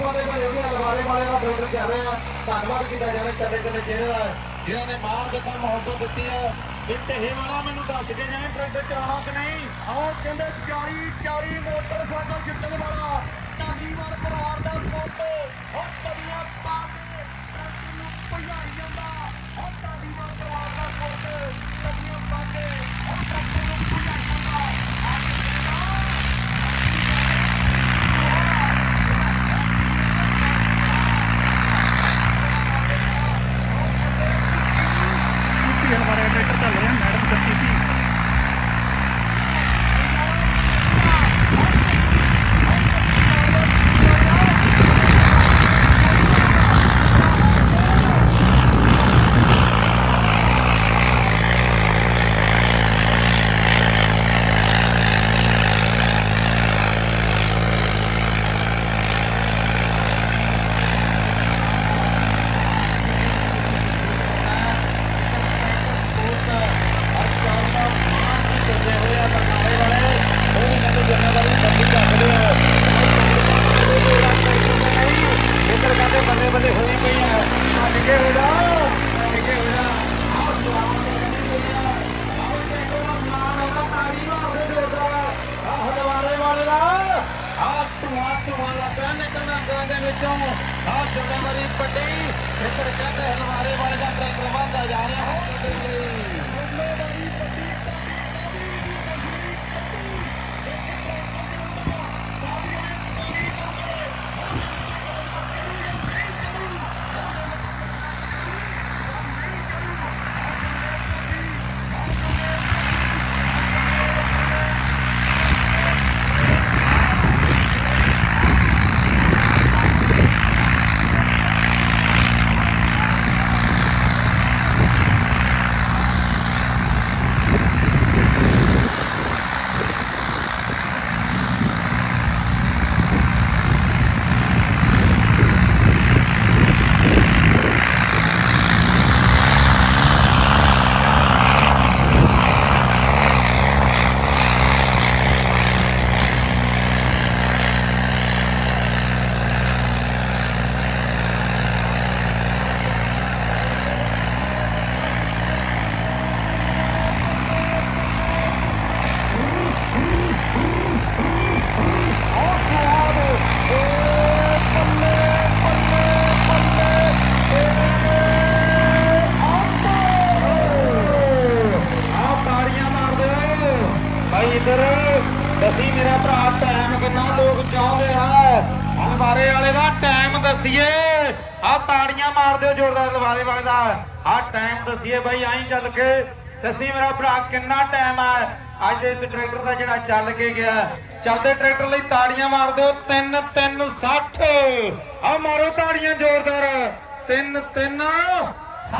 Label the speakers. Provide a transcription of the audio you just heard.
Speaker 1: ਬੰਦੇ ਭਾਈ ਉਹ ਲਵਾਰੇ ਵਾਲੇ ਦਾ ਬ੍ਰੇਡਰ ਚੱਲ ਰਿਹਾ ਧੰਨਵਾਦ ਕੀਤਾ ਜਾਵੇ ਚੱਲੇ ਚੱਲੇ ਜਿਹੜਾ ਜਿਹਨਾਂ ਨੇ ਮਾਰ ਦਿੱਤਾ ਮੁਹੱਬਤ ਦਿੱਤੀ ਹੈ। ਇਹ ਢੇਹੇ ਵਾਲਾ ਮੈਨੂੰ ਦੱਸ ਕੇ ਜਾਏ ਟਰੈਕਟਰ ਚਲਾਉਣਾ ਕਿ ਨਹੀਂ? ਆਹ ਕਹਿੰਦੇ 40 40 ਮੋਟਰਸਾਈਕਲ ਜਿੱਤਣ ਵਾਲਾ ਢਾਲੀਵਾਲ ਪਰਿਵਾਰ ਦਾ ਪੁੱਤ ਉਹ ਤਵੀਆਂ ਪਾ ਕੇ ਟਰੈਕਟਰ ਨੂੰ ਭਜਾਈ ਜਾਂਦਾ ਉਹ ਢਾਲੀਵਾਲ ਪਰਿਵਾਰ ਦਾ ਪੁੱਤ ਤਵੀਆਂ ਪਾ ਕੇ ਉਹ ਟਰੈਕਟਰ ਨੂੰ ਭਜਾਈ ਜਾਂਦਾ
Speaker 2: ਸੀ ਹਮਾਰੇ ਟਰੈਕਟਰ ਚੱਲ ਰਿਹਾ ਮੈਡਮ ਦੱਸੀ ਸੀ
Speaker 1: ਇੱਧਰ ਕਹਿੰਦੇ ਬੱਲੇ ਬੱਲੇ ਹੋਈ ਪਈ ਆ ਅੱਜ ਕੇ ਹੋ ਜਾ ਅੱਜ ਕੇ ਹੋ ਜਾ ਆਹ ਸਵਾਲ ਕਰਨੀ ਪਈ ਆ ਆਹ ਦੇਖੋ ਨਾ ਮਾਰ ਉਹਦਾ ਤਾੜੀ ਮਾਰਦੇ ਜੋਰਦਾਰ ਆਹ ਹਦਵਾਰੇ ਵਾਲੇ ਦਾ ਆਹ ਧੂਆਂ ਧੂਆਂ ਲੱਗਾ ਨਿਕਲਣਾ ਅੰਦਰਾਂ ਦੇ ਵਿੱਚੋਂ ਆਹ ਜ਼ਿੰਮੇਵਾਰੀ ਪੱਟੀ ਇੱਧਰ ਕਹਿੰਦੇ ਹਦਵਾਰੇ ਵਾਲੇ ਦਾ ਟਰੈਕਟਰ ਵੱਧਦਾ ਜਾ ਰਿਹਾ ਹੈ ਜ਼ਿੰਮੇਵਾਰੀ ਵੱਡੀ ਆਹ ਤਾੜੀਆਂ ਮਾਰ ਦਿਓ ਭਾਈ ਇੱਧਰ, ਦੱਸੀ ਮੇਰਾ ਭਰਾ ਟਾਈਮ ਕਿੰਨਾ ਲੋਕ ਚਾਹੁੰਦੇ ਆ। ਹਲਵਾਰੇ ਵਾਲੇ ਦਾ ਟਾਈਮ ਦੱਸੀਏ। ਆਹ ਤਾੜੀਆਂ ਮਾਰ ਦਿਓ, ਜ਼ੋਰਦਾਰ ਹਲਵਾਰੇ ਵਾਲੇ ਦਾ। ਟਾਈਮ ਦੱਸੀਏ ਭਾਈ ਆਈ ਚੱਲ ਕੇ। ਦੱਸੀ ਮੇਰਾ ਭਰਾ, ਕਿੰਨਾ ਟਾਈਮ ਆ। ਅੱਜ ਦੇ ਟਰੈਕਟਰ ਦਾ ਜਿਹੜਾ ਚੱਲ ਕੇ ਗਿਆ। ਚੱਲਦੇ ਟਰੈਕਟਰ ਲਈ ਤਾੜੀਆਂ ਮਾਰ ਦਿਓ। 3 3 60 ਆ ਮਾਰੋ ਤਾੜੀਆਂ, ਜ਼ੋਰਦਾਰ। 3 3